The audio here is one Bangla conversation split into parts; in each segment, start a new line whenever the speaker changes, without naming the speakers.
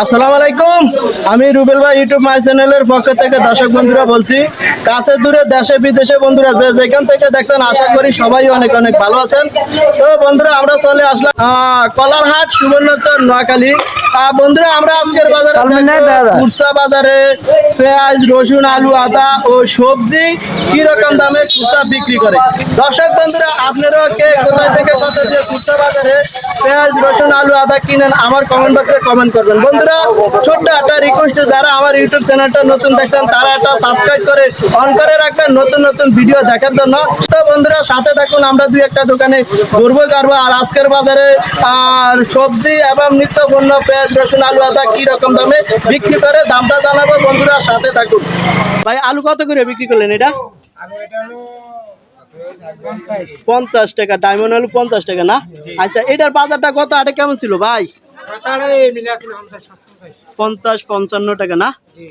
আসসালামু আলাইকুম। আমি রুবেল ভাই ইউটিউব মাই চ্যানেলের পক্ষ থেকে দর্শক বন্ধুরা বলছি কাছে দূরে দেশে বিদেশে বন্ধুরা যে যেখান থেকে দেখছেন আশা করি সবাই অনেক অনেক ভালো আছেন। তো বন্ধুরা আমরা চলে আসলাম কলারহাট সুবর্ণচর নোয়াখালী। বন্ধুরা আমরা আজকের বাজারে। খুচরা বাজারে পেঁয়াজ রসুন আলু আদা ও সবজি কি রকম দামে খুচরা বিক্রি করে। দর্শক বন্ধুরা আপনারাও কে কোথায় থেকে কত দিয়ে খুচরা বাজারে? পেঁয়াজ, রসুন, আলু, আদা কিনেন, আমার কমেন্ট বক্সে কমেন্ট করবেন। বন্ধুরা, ছোট্ট একটা রিকোয়েস্ট যারা আমার ইউটিউব চ্যানেলটা নতুন দেখছেন, তারা একটা সাবস্ক্রাইব করে অন করে রাখবেন নতুন নতুন ভিডিও দেখার জন্য। তো বন্ধুরা, সাথে থাকুন, আমরা দুই একটা দোকানে ঘুরবো কারবো আর আজকের বাজারে, আর সবজি এবং নিত্য পণ্য, পেঁয়াজ, রসুন, আলু, আদা কি রকম দামে বিক্রি করে, দামটা জানাব। বন্ধুরা, সাথে থাকুন। ভাই, আলু কত করে বিক্রি করলেন এটা?
পঞ্চাশ
টাকা ডায়মন্ড আলু পঞ্চাশ টাকা না? আচ্ছা এটার বাজারটা কত? আটা কেমন ছিল ভাই?
পঞ্চাশ
পঞ্চান্ন টাকা না?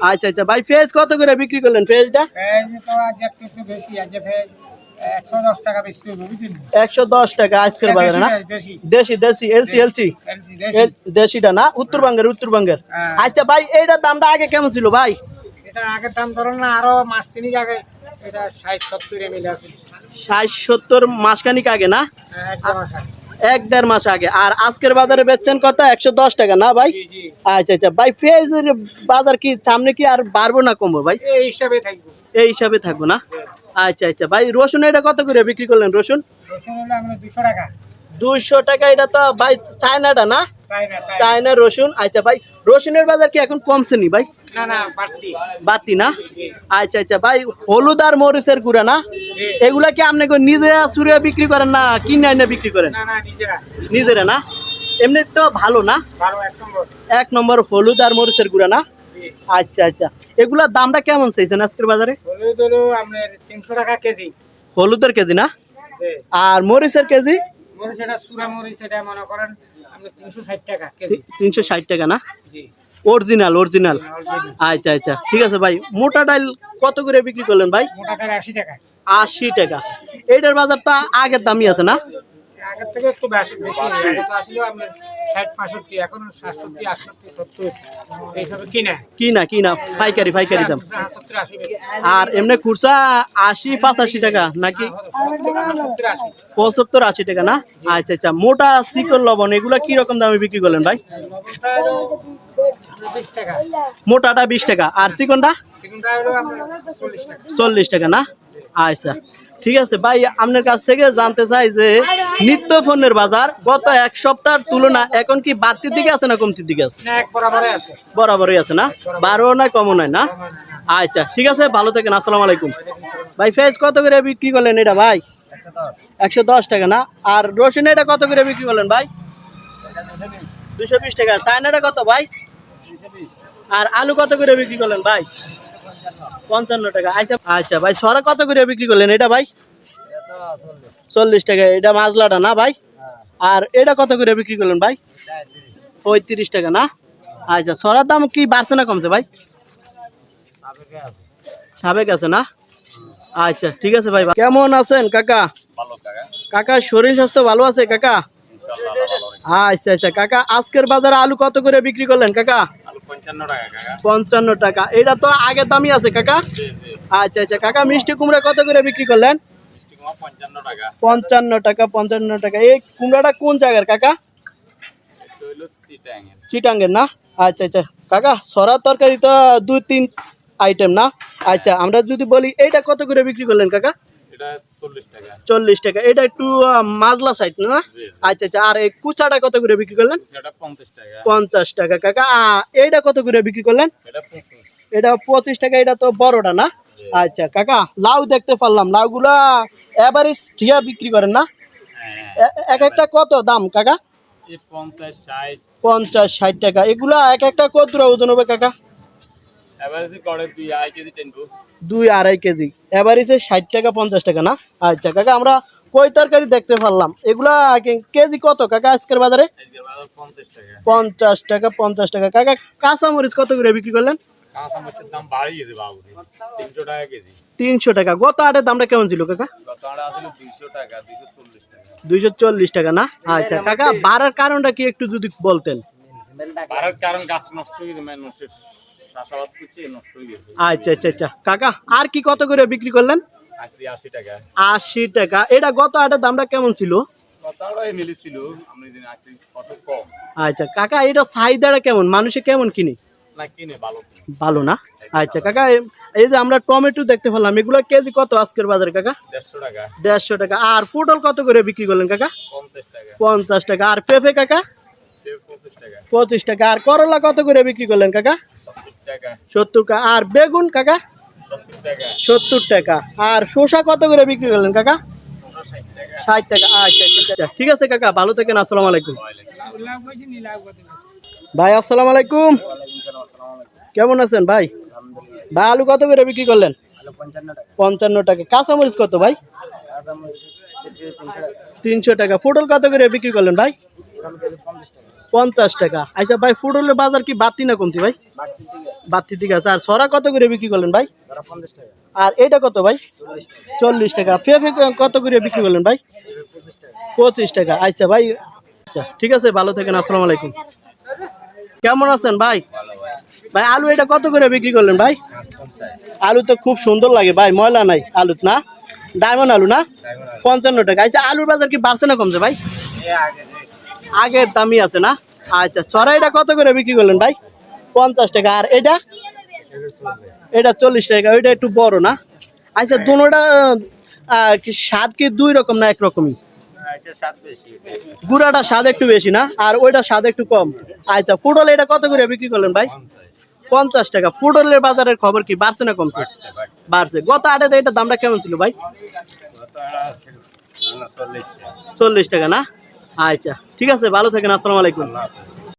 আচ্ছা আচ্ছা ভাই ফেজ কত করে বিক্রি করলেন ফেজটা?
একশো দশ টাকা
আজকের বাজারে না?
দেশি।
দেশি এলসি এলসি। দেশিটা না? উত্তরবঙ্গের উত্তরবঙ্গের।
হ্যাঁ।
আচ্ছা ভাই এইটার দামটা আগে কেমন ছিল ভাই?
এটা আগের দাম ধরুন না আরও মাস তিনিক আগে এটা ষাট সত্তরে মিলে আছে।
ষাট সত্তর মাসখানিক আগে না? এক দেড় মাস আগে। আর আজকের বাজারে বেচছেন কত? একশো দশ টাকা না ভাই? আচ্ছা আচ্ছা। ভাই পেঁয়াজের বাজার কি সামনে কি আর বাড়বো না কমবো ভাই?
এই হিসাবে থাকব।
এই হিসাবে থাকব না? আচ্ছা আচ্ছা। ভাই রসুন এটা কত করে বিক্রি করলেন রসুন?
রসুন হলো আমরা দুশো টাকা।
দুইশো টাকা এটা তো ভাই চায়নাটা না? চায়না রসুন। আচ্ছা ভাই রসুনের বাজার কি এখন কমছে নি ভাই?
না না বাড়তি।
বাতি না? আচ্ছা আচ্ছা ভাই হলুদ আর মরিচের গুঁড়া না? এগুলা কি আপনি নিজে চুরিয়া বিক্রি করেন না কিনে আইনা বিক্রি করেন?
না না নিজেরা।
না? এমনি তো ভালো না?
এক নম্বর।
হলুদ আর মরিচের গুঁড়া না? আচ্ছা আচ্ছা। এগুলার দামটা কেমন চাইছেন আজকের বাজারে?
হলুদ তিনশো টাকা কেজি।
হলুদের কেজি না? আর মরিচের কেজি?
মরিচ এটা সুরা মরিচ এটা মনে করেন আপনি তিনশো ষাট টাকা কেজি।
তিনশো ষাট টাকা না?
জি।
অরিজিনাল অরিজিনাল আচ্ছা আচ্ছা। ঠিক আছে ভাই মোটা ডাল কত করে বিক্রি করলেন ভাই?
মোটা ডাল আশি টাকা।
আশি টাকা। এইটার বাজারটা আগের দামই আছে না?
আগের থেকে একটু বেশি আসলে ষাট পঁয়ষট্টি এখন সাতষট্টি আটষট্টি সত্তর এইসবে কিনা।
পাইকারি পাইকারি দাম। আর এমনি খুরসা আশি পঁচাশি টাকা নাকি? পঁচাত্তর আশি টাকা না? আচ্ছা আচ্ছা মোটা চিকন লবণ এগুলা কি রকম দামে বিক্রি করলেন ভাই? মোটাটা বিশ টাকা আর চিকনটা?
চল্লিশ টাকা
না? আচ্ছা ঠিক আছে ভাই আপনার কাছ থেকে জানতে চাই যে নিত্য পণ্যের বাজার গত এক সপ্তাহের তুলনা এখন কি বাড়তির দিকে আছে না কমতির দিকে আছে? বরাবরই আছে। না? বারো নয় কমও নয় না? আচ্ছা ঠিক আছে ভালো থাকেন আসসালামু আলাইকুম। ভাই ফেজ কত করে বিক্রি করলেন এটা ভাই? একশো দশ টাকা না? আর রসুন এটা কত করে বিক্রি করলেন ভাই? দুশো বিশ টাকা। চায়নাটা কত ভাই? আর আলু কত করে বিক্রি করলেন ভাই? পঞ্চান্ন টাকা। আচ্ছা আচ্ছা ভাই সরা কত করে বিক্রি করলেন এটা ভাই? চল্লিশ টাকা এটা মাজলাটা না ভাই? আর এটা কত করে বিক্রি করলেন ভাই? পঁয়ত্রিশ টাকা না? আচ্ছা সরার দাম কি বাড়ছে না কমছে ভাই? সাবেক আছে। না? আচ্ছা ঠিক আছে ভাই কেমন আছেন কাকা? কাকা। শরীর স্বাস্থ্য ভালো আছে কাকা? আচ্ছা আচ্ছা কাকা আজকের বাজারে আলু কত করে বিক্রি করলেন কাকা? পঞ্চান্ন টাকা এটা তো আগের দামই আছে কাকা? আচ্ছা আচ্ছা কাকা মিষ্টি কুমড়া কত করে বিক্রি করলেন? পঞ্চান্ন টাকা। পঞ্চান্ন টাকা এই কুমড়াটা কোন জায়গার কাকা? চিটাঙ্গের। না? আচ্ছা আচ্ছা। কাকা সরা তরকারি তো দুই তিন আইটেম না? আচ্ছা আমরা যদি বলি এইটা কত করে বিক্রি করলেন কাকা? চল্লিশ টাকা। এটা একটু মাজলা সাইড না? আচ্ছা আচ্ছা আর এই কুচাটা কত করে বিক্রি করলেন? পঞ্চাশ টাকা। কাকা। এইটা কত করে বিক্রি করলেন? এটা পঁচিশ। টাকা এটা তো বড়টা না? আচ্ছা কাকা লাউ দেখতে পারলাম। লাউগুলা এভারেজ ঠিয়া বিক্রি করেন না? এক একটা কত দাম কাকা? পঞ্চাশ ষাট। টাকা। এগুলা এক একটা কত দূর ওজন হবে কাকা? দুই আড়াই কেজি। এভারেজে ষাট টাকা পঞ্চাশ টাকা না? আচ্ছা কাকা আমরা কই তরকারি দেখতে পারলাম? এগুলা কেজি কত কাকা আজকের বাজারে? পঞ্চাশ টাকা পঞ্চাশ টাকা। কাকা কাঁচামরিচ কত করে বিক্রি করলেন?
তিনশো টাকা
গত আটের দামটা কেমন ছিল কাকা?
দুইশো চল্লিশ টাকা।
না? আচ্ছা কাকা বাড়ার কারণটা কি একটু যদি বলতেন?
পারার কারণ গাছ নষ্ট হয়ে
আচ্ছা আচ্ছা আচ্ছা। কাকা আর কি কত করে বিক্রি করলেন?
আশি টাকা।
এটা গত হাটের দামটা কেমন ছিল? আচ্ছা কাকা এটা চাহিদাটা কেমন? মানুষে কেমন কিনে?
ভালো
না? আচ্ছা কাকা এই যে আমরা টমেটো দেখতে পেলাম এগুলো কেজি কত আজকের বাজারে কাকা?
দেড়শো টাকা।
আর পটল কত করে বিক্রি করলেন কাকা?
পঞ্চাশ টাকা।
আর পেঁপে কাকা?
পঁচিশ টাকা।
আর করলা কত করে বিক্রি করলেন কাকা?
সত্তর টাকা।
আর বেগুন কাকা?
সত্তর টাকা।
আর শসা কত করে বিক্রি করলেন কাকা?
ষাট টাকা।
আচ্ছা আচ্ছা, আচ্ছা। ঠিক আছে কাকা ভালো থাকেন আসসালামু আলাইকুম। ভাই আসসালামু আলাইকুম। কেমন আছেন ভাই? ভাই আলু কত করে বিক্রি করলেন? পঞ্চান্ন টাকা। কাঁচামরিচ কত ভাই? তিনশো টাকা। পটল কত করে বিক্রি করলেন ভাই? পঞ্চাশ টাকা। আচ্ছা ভাই পটলের বাজার কি বাতি না কমতি ভাই? বাতি ঠিক আছে। আর সরা কত করে বিক্রি করলেন ভাই? আর এটা কত ভাই? চল্লিশ টাকা। পেঁপে কত করে বিক্রি করলেন ভাই? পঁচিশ টাকা। আচ্ছা ভাই আচ্ছা ঠিক আছে ভালো থাকেন আসসালামু আলাইকুম। কেমন আছেন ভাই? ভাই আলু এটা কত করে বিক্রি করলেন ভাই? আলু তো খুব সুন্দর লাগে ভাই ময়লা নাই আলু না? ডায়মন্ড আলু না? পঞ্চান্ন টাকা। আচ্ছা আলুর বাজার কি বাড়ছে না কমছে ভাই? আগের দামই আছে না? আচ্ছা চড়া এটা কত করে বিক্রি করলেন ভাই? পঞ্চাশ টাকা। আর এটা? এটা চল্লিশ টাকা। ওইটা একটু বড় না? আচ্ছা কি স্বাদ কি দুই রকম না একরকমই গুড়াটা স্বাদ একটু বেশি না? আর ওইটা স্বাদ একটু কম। আচ্ছা ফুটল এটা কত করে বিক্রি করলেন ভাই? পঞ্চাশ টাকা। ফুটলের বাজারের খবর কি? বাড়ছে না কমছে? বাড়ছে। গত আটে এটার দামটা কেমন ছিল ভাই? চল্লিশ টাকা। না আচ্ছা ঠিক আছে ভালো থাকেন আসসালামু আলাইকুম।